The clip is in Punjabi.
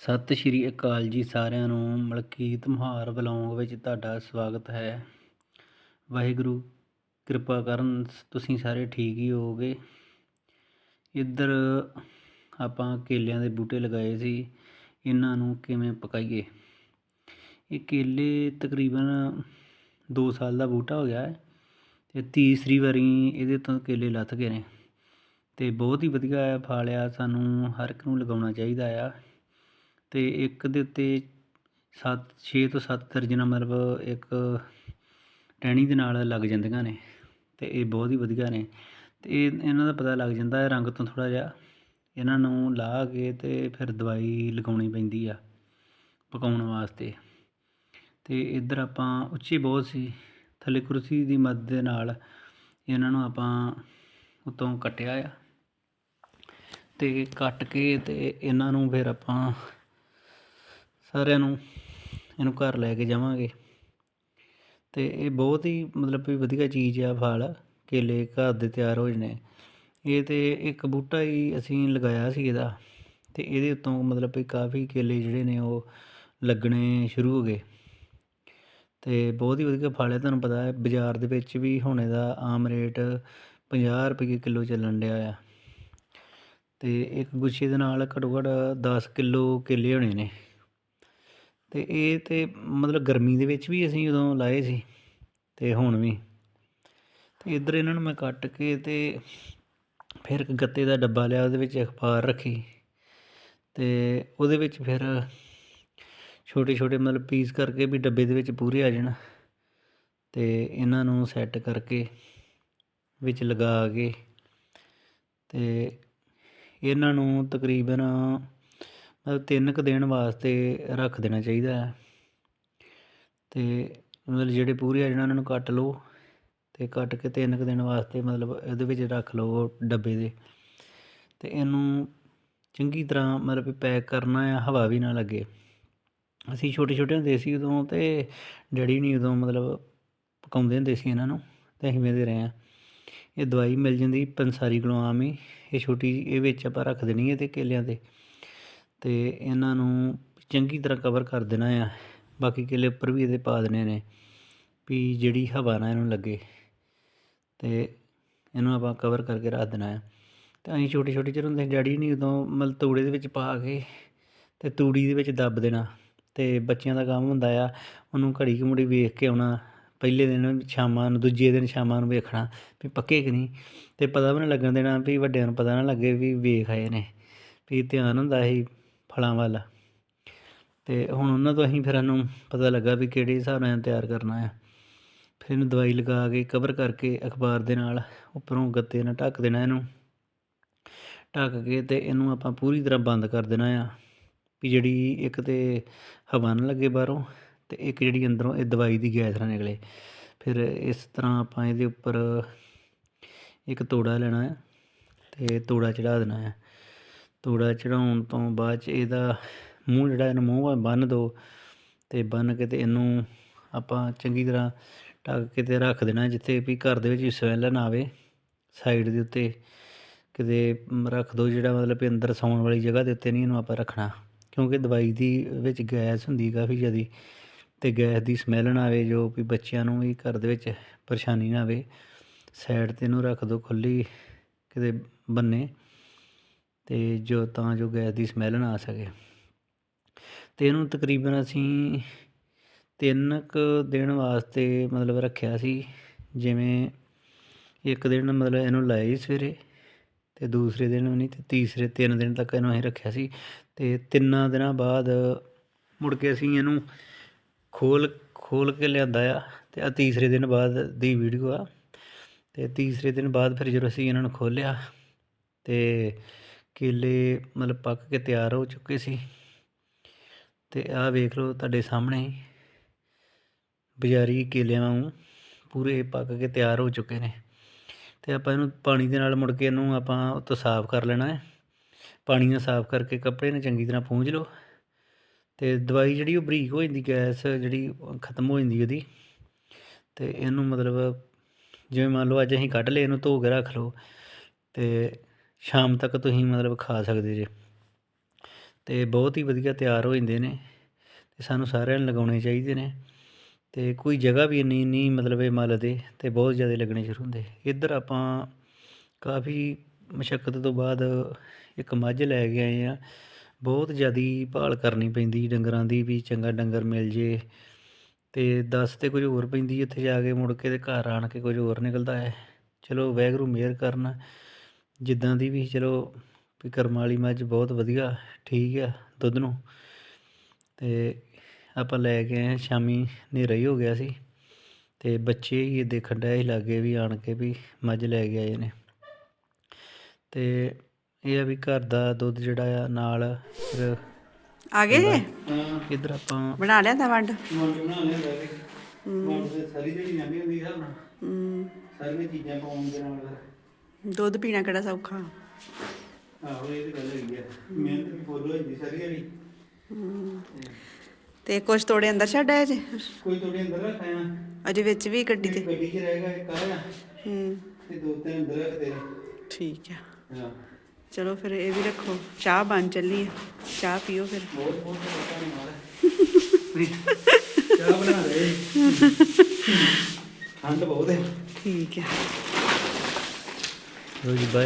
ਸਤਿ ਸ਼੍ਰੀ ਅਕਾਲ ਜੀ ਸਾਰਿਆਂ ਨੂੰ ਮਲਕੀਤ ਮਹਾਰ ਬਲੌਂਗ ਵਿੱਚ ਤੁਹਾਡਾ ਸਵਾਗਤ ਹੈ। ਵਾਹਿਗੁਰੂ, ਕਿਰਪਾ ਕਰਨ, ਤੁਸੀਂ ਸਾਰੇ ਠੀਕ ਹੀ ਹੋਵੋਗੇ? ਇੱਧਰ ਆਪਾਂ ਕੇਲਿਆਂ ਦੇ ਬੂਟੇ ਲਗਾਏ ਸੀ, ਇਹਨਾਂ ਨੂੰ ਕਿਵੇਂ ਪਕਾਈਏ? ਇਹ ਕੇਲੇ ਤਕਰੀਬਨ 2 ਸਾਲ ਦਾ ਬੂਟਾ ਹੋ ਗਿਆ ਹੈ ਤੇ ਤੀਸਰੀ ਵਾਰੀ ਇਹਦੇ ਤੋਂ ਕੇਲੇ ਲੱਥ ਗਏ ਨੇ ਤੇ ਬਹੁਤ ਹੀ ਵਧੀਆ ਫਲ ਆ, ਸਾਨੂੰ ਹਰ ਇੱਕ ਨੂੰ ਲਗਾਉਣਾ ਚਾਹੀਦਾ ਆ। ਅਤੇ ਇੱਕ ਦੇ ਉੱਤੇ 7 6 ਤੋਂ ਸੱਤ ਦਰਜਨਾਂ ਮਤਲਬ ਇੱਕ ਟਹਿਣੀ ਦੇ ਨਾਲ ਲੱਗ ਜਾਂਦੀਆਂ ਨੇ ਅਤੇ ਇਹ ਬਹੁਤ ਹੀ ਵਧੀਆ ਨੇ। ਅਤੇ ਇਹਨਾਂ ਦਾ ਪਤਾ ਲੱਗ ਜਾਂਦਾ ਹੈ ਰੰਗ ਤੋਂ ਥੋੜ੍ਹਾ ਜਿਹਾ। ਇਹਨਾਂ ਨੂੰ ਲਾਹ ਕੇ ਅਤੇ ਫਿਰ ਦਵਾਈ ਲਗਾਉਣੀ ਪੈਂਦੀ ਆ ਪਕਾਉਣ ਵਾਸਤੇ। ਅਤੇ ਇੱਧਰ ਆਪਾਂ ਉੱਚੀ ਬਹੁਤ ਸੀ, ਥੱਲੇ ਕੁਰਸੀ ਦੀ ਮਦਦ ਦੇ ਨਾਲ ਇਹਨਾਂ ਨੂੰ ਆਪਾਂ ਉੱਤੋਂ ਕੱਟਿਆ ਆ। ਅਤੇ ਕੱਟ ਕੇ ਅਤੇ ਇਹਨਾਂ ਨੂੰ ਫਿਰ ਆਪਾਂ ਸਾਰਿਆਂ ਨੂੰ ਇਹਨੂੰ ਘਰ ਲੈ ਕੇ ਜਾਵਾਂਗੇ। ਤੇ ਇਹ ਬਹੁਤ ਹੀ ਮਤਲਬ ਵੀ ਵਧੀਆ ਚੀਜ਼ ਆ ਫਲ, ਕੇਲੇ ਘਰ ਦੇ ਤਿਆਰ ਹੋ ਜਣੇ। ਇਹ ਤੇ ਇੱਕ ਬੂਟਾ ਹੀ ਅਸੀਂ ਲਗਾਇਆ ਸੀ ਇਹਦਾ ਤੇ ਇਹਦੇ ਉੱਤੋਂ ਮਤਲਬ ਵੀ ਕਾਫੀ ਕੇਲੇ ਜਿਹੜੇ ਨੇ ਉਹ ਲੱਗਣੇ ਸ਼ੁਰੂ ਹੋ ਗਏ। ਤੇ ਬਹੁਤ ਹੀ ਵਧੀਆ ਫਲ ਹੈ, ਤੁਹਾਨੂੰ ਪਤਾ ਹੈ, ਬਾਜ਼ਾਰ ਦੇ ਵਿੱਚ ਵੀ ਹੁਣ ਇਹਦਾ ਆਮ ਰੇਟ 50 ਰੁਪਏ ਕਿਲੋ ਚੱਲਣ ਡਿਆ ਆ। ਤੇ ਇੱਕ ਗੁੱਛੇ ਦੇ ਨਾਲ ਘੱਟੋ ਘੱਟ 10 ਕਿਲੋ ਕੇਲੇ ਹੋਣੇ ਨੇ। ਅਤੇ ਇਹ ਤਾਂ ਮਤਲਬ ਗਰਮੀ ਦੇ ਵਿੱਚ ਵੀ ਅਸੀਂ ਉਦੋਂ ਲਾਏ ਸੀ ਅਤੇ ਹੁਣ ਵੀ। ਅਤੇ ਇੱਧਰ ਇਹਨਾਂ ਨੂੰ ਮੈਂ ਕੱਟ ਕੇ ਅਤੇ ਫਿਰ ਇੱਕ ਗੱਤੇ ਦਾ ਡੱਬਾ ਲਿਆ, ਉਹਦੇ ਵਿੱਚ ਅਖਬਾਰ ਰੱਖੀ ਅਤੇ ਉਹਦੇ ਵਿੱਚ ਫਿਰ ਛੋਟੇ ਛੋਟੇ ਮਤਲਬ ਪੀਸ ਕਰਕੇ ਵੀ ਡੱਬੇ ਦੇ ਵਿੱਚ ਪੂਰੇ ਆ ਜਾਣ ਅਤੇ ਇਹਨਾਂ ਨੂੰ ਸੈੱਟ ਕਰਕੇ ਵਿੱਚ ਲਗਾ ਕੇ ਅਤੇ ਇਹਨਾਂ ਨੂੰ ਤਕਰੀਬਨ ਮਤਲਬ ਤਿੰਨ ਕੁ ਦਿਨ ਵਾਸਤੇ ਰੱਖ ਦੇਣਾ ਚਾਹੀਦਾ ਹੈ। ਤੇ ਮਤਲਬ ਜਿਹੜੇ ਪੂਰੇ ਆ ਜਾਣਾ, ਉਹਨਾਂ ਨੂੰ ਕੱਟ ਲਓ ਤੇ ਕੱਟ ਕੇ ਤਿੰਨ ਕੁ ਦਿਨ ਵਾਸਤੇ ਮਤਲਬ ਇਹਦੇ ਵਿੱਚ ਰੱਖ ਲਓ ਡੱਬੇ ਦੇ। ਤੇ ਇਹਨੂੰ ਚੰਗੀ ਤਰ੍ਹਾਂ ਮਤਲਬ ਪੈਕ ਕਰਨਾ ਆ, ਹਵਾ ਵੀ ਨਾ ਲੱਗੇ। ਅਸੀਂ ਛੋਟੇ ਛੋਟੇ ਹੁੰਦੇ ਸੀ ਉਦੋਂ ਤੇ ਡੈਡੀ ਨਹੀਂ ਉਦੋਂ ਮਤਲਬ ਪਕਾਉਂਦੇ ਹੁੰਦੇ ਸੀ ਇਹਨਾਂ ਨੂੰ ਤੇ ਅਸੀਂ ਵੇਖਦੇ ਰਹੇ ਆ ਇਹ ਦਵਾਈ ਮਿਲ ਜਾਂਦੀ ਪੰਸਾਰੀ ਕੋਲੋਂ ਆਮ ਹੀ, ਇਹ ਛੋਟੀ ਇਹ ਵਿੱਚ ਆਪਾਂ ਰੱਖ ਦੇਣੀ ਹੈ ਤੇ ਕੇਲਿਆਂ ਤੇ। ਅਤੇ ਇਹਨਾਂ ਨੂੰ ਚੰਗੀ ਤਰ੍ਹਾਂ ਕਵਰ ਕਰ ਦੇਣਾ ਆ। ਬਾਕੀ ਕੇਲੇ ਉੱਪਰ ਵੀ ਇਹਦੇ ਪਾ ਦੇਣੇ ਨੇ ਵੀ ਜਿਹੜੀ ਹਵਾ ਨਾ ਇਹਨੂੰ ਲੱਗੇ। ਅਤੇ ਇਹਨੂੰ ਆਪਾਂ ਕਵਰ ਕਰਕੇ ਰੱਖ ਦੇਣਾ ਆ। ਤੇ ਅਸੀਂ ਛੋਟੇ ਛੋਟੇ ਜਦੋਂ ਹੁੰਦੇ ਡੈਡੀ ਨਹੀਂ ਉਦੋਂ ਮਤਲਬ ਤੂੜੇ ਦੇ ਵਿੱਚ ਪਾ ਕੇ ਤੇ ਤੂੜੀ ਦੇ ਵਿੱਚ ਦੱਬ ਦੇਣਾ। ਤੇ ਬੱਚਿਆਂ ਦਾ ਕੰਮ ਹੁੰਦਾ ਆ, ਉਹਨੂੰ ਘੜੀ ਘਮੜੀ ਵੇਖ ਕੇ ਆਉਣਾ, ਪਹਿਲੇ ਦਿਨ ਸ਼ਾਮਾਂ ਨੂੰ, ਦੂਜੇ ਦਿਨ ਸ਼ਾਮਾਂ ਨੂੰ ਵੇਖਣਾ ਵੀ ਪੱਕੇ ਕਿ ਨਹੀਂ। ਤੇ ਪਤਾ ਵੀ ਨਾ ਲੱਗਣ ਦੇਣਾ ਵੀ ਵੱਡਿਆਂ ਨੂੰ ਪਤਾ ਨਾ ਲੱਗੇ ਵੀ ਵੇਖ ਆਏ ਨੇ। ਵੀ ਧਿਆਨ ਹੁੰਦਾ ਸੀ ਫਲਾਂ ਵੱਲ। ਤੇ ਹੁਣ ਉਹਨਾਂ ਤੋਂ ਅਸੀਂ ਫਿਰ ਸਾਨੂੰ ਪਤਾ ਲੱਗਾ ਵੀ ਕਿਹੜੇ ਹਿਸਾਬ ਨਾਲ ਤਿਆਰ ਕਰਨਾ ਆ। ਫਿਰ ਇਹਨੂੰ ਦਵਾਈ ਲਗਾ ਕੇ ਕਵਰ ਕਰਕੇ ਅਖਬਾਰ ਦੇ ਨਾਲ ਉੱਪਰੋਂ ਗੱਤੇ ਨਾਲ ਢੱਕ ਦੇਣਾ ਇਹਨੂੰ। ਢੱਕ ਕੇ ਤੇ ਇਹਨੂੰ ਆਪਾਂ ਪੂਰੀ ਤਰ੍ਹਾਂ ਬੰਦ ਕਰ ਦੇਣਾ ਆ। ਵੀ ਜਿਹੜੀ ਇੱਕ ਤੇ ਹਵਾ ਨਾ ਲੱਗੇ ਬਾਹਰੋਂ ਤੇ ਇੱਕ ਜਿਹੜੀ ਅੰਦਰੋਂ ਇਹ ਦਵਾਈ ਦੀ ਗੈਸ ਨਾ ਨਿਕਲੇ। ਫਿਰ ਇਸ ਤਰ੍ਹਾਂ ਆਪਾਂ ਇਹਦੇ ਉੱਪਰ ਇੱਕ ਤੋੜਾ ਲੈਣਾ ਹੈ ਤੇ ਤੋੜਾ ਚੜਾ ਦੇਣਾ ਹੈ ਤੂੜਾ ਚੜਾਉਣ ਤੋਂ ਬਾਅਦ ਚ ਇਹਦਾ ਮੂੰਹ ਜਿਹੜਾ ਇਹਨੂੰ ਮੂੰਹ ਬੰਨ ਦਿਓ ਅਤੇ ਬੰਨ ਕੇ ਤੇ ਇਹਨੂੰ ਆਪਾਂ ਚੰਗੀ ਤਰ੍ਹਾਂ ਢੱਕ ਕੇ ਤੇ ਰੱਖ ਦੇਣਾ ਜਿੱਥੇ ਵੀ ਘਰ ਦੇ ਵਿੱਚ ਸਮੈਲ ਨਾ ਆਵੇ ਸਾਈਡ ਦੇ ਉੱਤੇ ਕਿਤੇ ਰੱਖ ਦਿਓ ਜਿਹੜਾ ਮਤਲਬ ਵੀ ਅੰਦਰ ਸੌਣ ਵਾਲੀ ਜਗ੍ਹਾ ਦੇ ਉੱਤੇ ਨਹੀਂ ਇਹਨੂੰ ਆਪਾਂ ਰੱਖਣਾ ਕਿਉਂਕਿ ਦਵਾਈ ਦੀ ਵਿੱਚ ਗੈਸ ਹੁੰਦੀ ਕਾਫੀ ਜ਼ਿਆਦੀ ਤੇ ਗੈਸ ਦੀ ਸਮੈਲ ਨਾ ਆਵੇ, ਜੋ ਵੀ ਬੱਚਿਆਂ ਨੂੰ ਵੀ ਘਰ ਦੇ ਵਿੱਚ ਪਰੇਸ਼ਾਨੀ ਨਾ ਆਵੇ ਸਾਈਡ ਤੇ ਇਹਨੂੰ ਰੱਖ ਦਿਓ ਖੁੱਲੀ ਕਿਤੇ ਬੰਨੇ ਅਤੇ ਜੋ ਤਾਂ ਜੋ ਗੈਸ ਦੀ ਸਮੈਲ ਨਾ ਆ ਸਕੇ। ਅਤੇ ਇਹਨੂੰ ਤਕਰੀਬਨ ਅਸੀਂ ਤਿੰਨ ਕੁ ਦਿਨ ਵਾਸਤੇ ਮਤਲਬ ਰੱਖਿਆ ਸੀ। ਜਿਵੇਂ ਇੱਕ ਦਿਨ ਮਤਲਬ ਇਹਨੂੰ ਲਾਇਆ ਸਵੇਰੇ ਅਤੇ ਦੂਸਰੇ ਦਿਨ ਵੀ ਨਹੀਂ ਅਤੇ ਤੀਸਰੇ ਤਿੰਨ ਦਿਨ ਤੱਕ ਇਹਨੂੰ ਅਸੀਂ ਰੱਖਿਆ ਸੀ। ਅਤੇ ਤਿੰਨਾਂ ਦਿਨਾਂ ਬਾਅਦ ਮੁੜ ਕੇ ਅਸੀਂ ਇਹਨੂੰ ਖੋਲ ਖੋਲ ਕੇ ਲਿਆਂਦਾ ਆ ਅਤੇ ਆ ਤੀਸਰੇ ਦਿਨ ਬਾਅਦ ਦੀ ਵੀਡੀਓ ਆ। ਅਤੇ ਤੀਸਰੇ ਦਿਨ ਬਾਅਦ ਫਿਰ ਜਦੋਂ ਅਸੀਂ ਇਹਨਾਂ ਨੂੰ ਖੋਲ੍ਹਿਆ ਅਤੇ ਕੇਲੇ ਮਤਲਬ ਪੱਕ ਕੇ ਤਿਆਰ ਹੋ ਚੁੱਕੇ ਸੀ। ਤੇ ਆਹ ਵੇਖ ਲਓ ਤੁਹਾਡੇ ਸਾਹਮਣੇ ਹੀ। ਬਜ਼ਾਰੀ ਕੇਲਿਆਂ ਵਾਂਗੂ ਪੂਰੇ ਪੱਕ ਕੇ ਤਿਆਰ ਹੋ ਚੁੱਕੇ ਨੇ। ਤੇ ਆਪਾਂ ਇਹਨੂੰ ਪਾਣੀ ਦੇ ਨਾਲ ਮੁੜ ਕੇ ਇਹਨੂੰ ਆਪਾਂ ਉੱਤੋਂ ਸਾਫ਼ ਕਰ ਲੈਣਾ ਹੈ। ਪਾਣੀ ਨਾਲ ਸਾਫ਼ ਕਰਕੇ ਕੱਪੜੇ ਨੂੰ ਚੰਗੀ ਤਰ੍ਹਾਂ ਪੂੰਝ ਲਓ। ਤੇ ਦਵਾਈ ਜਿਹੜੀ ਉਹ ਬਰੀਕ ਹੋ ਜਾਂਦੀ, ਗੈਸ ਜਿਹੜੀ ਖਤਮ ਹੋ ਜਾਂਦੀ ਉਹਦੀ। ਤੇ ਇਹਨੂੰ ਮਤਲਬ ਜਿਵੇਂ ਮੰਨ ਲਓ ਅੱਜ ਅਸੀਂ ਕੱਢ ਲਏ, ਇਹਨੂੰ ਧੋ ਕੇ ਰੱਖ ਲਓ। ਤੇ ਸ਼ਾਮ ਤੱਕ ਤੁਸੀਂ ਮਤਲਬ ਖਾ ਸਕਦੇ ਜੇ। ਤੇ ਬਹੁਤ ਹੀ ਵਧੀਆ ਤਿਆਰ ਹੋ ਜਾਂਦੇ ਨੇ ਤੇ ਸਾਨੂੰ ਸਾਰਿਆਂ ਨੂੰ ਲਗਾਉਣੇ ਚਾਹੀਦੇ ਨੇ। ਤੇ ਕੋਈ ਜਗ੍ਹਾ ਵੀ ਇੰਨੀ ਨਹੀਂ ਮਤਲਬ ਇਹ ਮੱਲ ਦੇ ਤੇ ਬਹੁਤ ਜ਼ਿਆਦਾ ਲੱਗਣੇ ਸ਼ੁਰੂ ਹੁੰਦੇ। ਇੱਧਰ ਆਪਾਂ ਕਾਫੀ ਮਸ਼ੱਕਤ ਤੋਂ ਬਾਅਦ ਇੱਕ ਮੱਝ ਲੈ ਕੇ ਆਏ ਆ ਬਹੁਤ ਜ਼ਿਆਦੀ ਭਾਲ ਕਰਨੀ ਪੈਂਦੀ ਡੰਗਰਾਂ ਦੀ ਵੀ ਚੰਗਾ ਡੰਗਰ ਮਿਲ ਜੇ। ਤੇ ਦੱਸ ਤੇ ਕੁਝ ਹੋਰ ਪੈਂਦੀ, ਉੱਥੇ ਜਾ ਕੇ ਮੁੜ ਕੇ ਤੇ ਘਰ ਆਣ ਕੇ ਕੁਝ ਹੋਰ ਨਿਕਲਦਾ ਹੈ। ਚਲੋ ਵੈਗਰੂ ਮਿਹਰ ਕਰਨ। ਜਿੱਦਾਂ ਦੀ ਵੀ ਚਲੋ ਵੀ ਕਰਮ ਵਾਲੀ ਮੱਝ ਬਹੁਤ ਵਧੀਆ ਠੀਕ ਆ ਦੁੱਧ ਨੂੰ। ਤੇ ਆਪਾਂ ਲੈ ਕੇ ਆਏ ਸ਼ਾਮੀ ਹਨੇਰਾ ਹੀ ਹੋ ਗਿਆ ਸੀ। ਤੇ ਬੱਚੇ ਹੀ ਦੇਖਣ ਡਏ ਸੀ ਲਾਗੇ ਵੀ ਆਣ ਕੇ ਵੀ ਮੱਝ ਲੈ ਕੇ ਆਏ ਨੇ। ਤੇ ਇਹ ਆ ਵੀ ਘਰ ਦਾ ਦੁੱਧ ਜਿਹੜਾ ਆ ਨਾਲ ਫਿਰ ਆ ਗਏ ਜੇ? ਇੱਧਰ ਆਪਾਂ ਬਣਾ ਲਿਆ ਤਾਂ ਵੰਡ। ਮੋਂਟ ਬਣਾ ਲਿਆ ਲੈ ਕੇ। ਮੋਂਟ ਦੇ ਸਾਰੀ ਜਿਹੜੀ ਨਵੀਂ ਹੁੰਦੀ ਹੈ ਨਾ ਹੂੰ। ਸਾਰੀਆਂ ਚੀਜ਼ਾਂ ਪਾਉਣ ਦੇ ਨਾਲ। ਫਿਰ ਦੁੱਧ ਪੀਣਾ ਕਿਹੜਾ ਸੌਖਾ? ਆਹੋ ਇਹ ਤਾਂ ਗੱਲ ਹੈਗੀ ਆ। ਮਿਹਨਤ ਵੀ ਫੁੱਲ ਸਾਰੀ ਜਿਹੜੀ ਤੇ ਕੁਝ ਤੋੜੇ ਅੰਦਰ ਛੱਡ ਆਏ ਜੇ? ਕੋਈ ਤੁਹਾਡੇ ਅੰਦਰ ਰੱਖਾਇਆ ਅਜੇ ਵਿੱਚ ਵੀ ਗੱਡੀ ਤੇ? ਗੱਡੀ 'ਚ ਰਹੇਗਾ ਇੱਕ ਆਇਆ ਹੂੰ। ਤੇ ਦੋ ਤਿੰਨ ਅੰਦਰ ਰੱਖ ਤੇਰੇ ਠੀਕ ਆ। ਹਾਂ। ਚਲੋ ਫਿਰ ਇਹ ਵੀ ਰੱਖੋ। ਚਾਹ ਬਣ ਚੱਲੀ ਆ। ਚਾਹ ਪੀਓ ਫਿਰ। ਬਹੁਤ ਬਹੁਤ ਲੋਕਾਂ ਨੇ ਮਾਰ ਚਾਹ ਬਣਾ ਰਹੇ ਠੰਡ ਬਹੁਤ ਹੈ ਠੀਕ ਆ। ਲੋ ਜੀ ਬਾਏ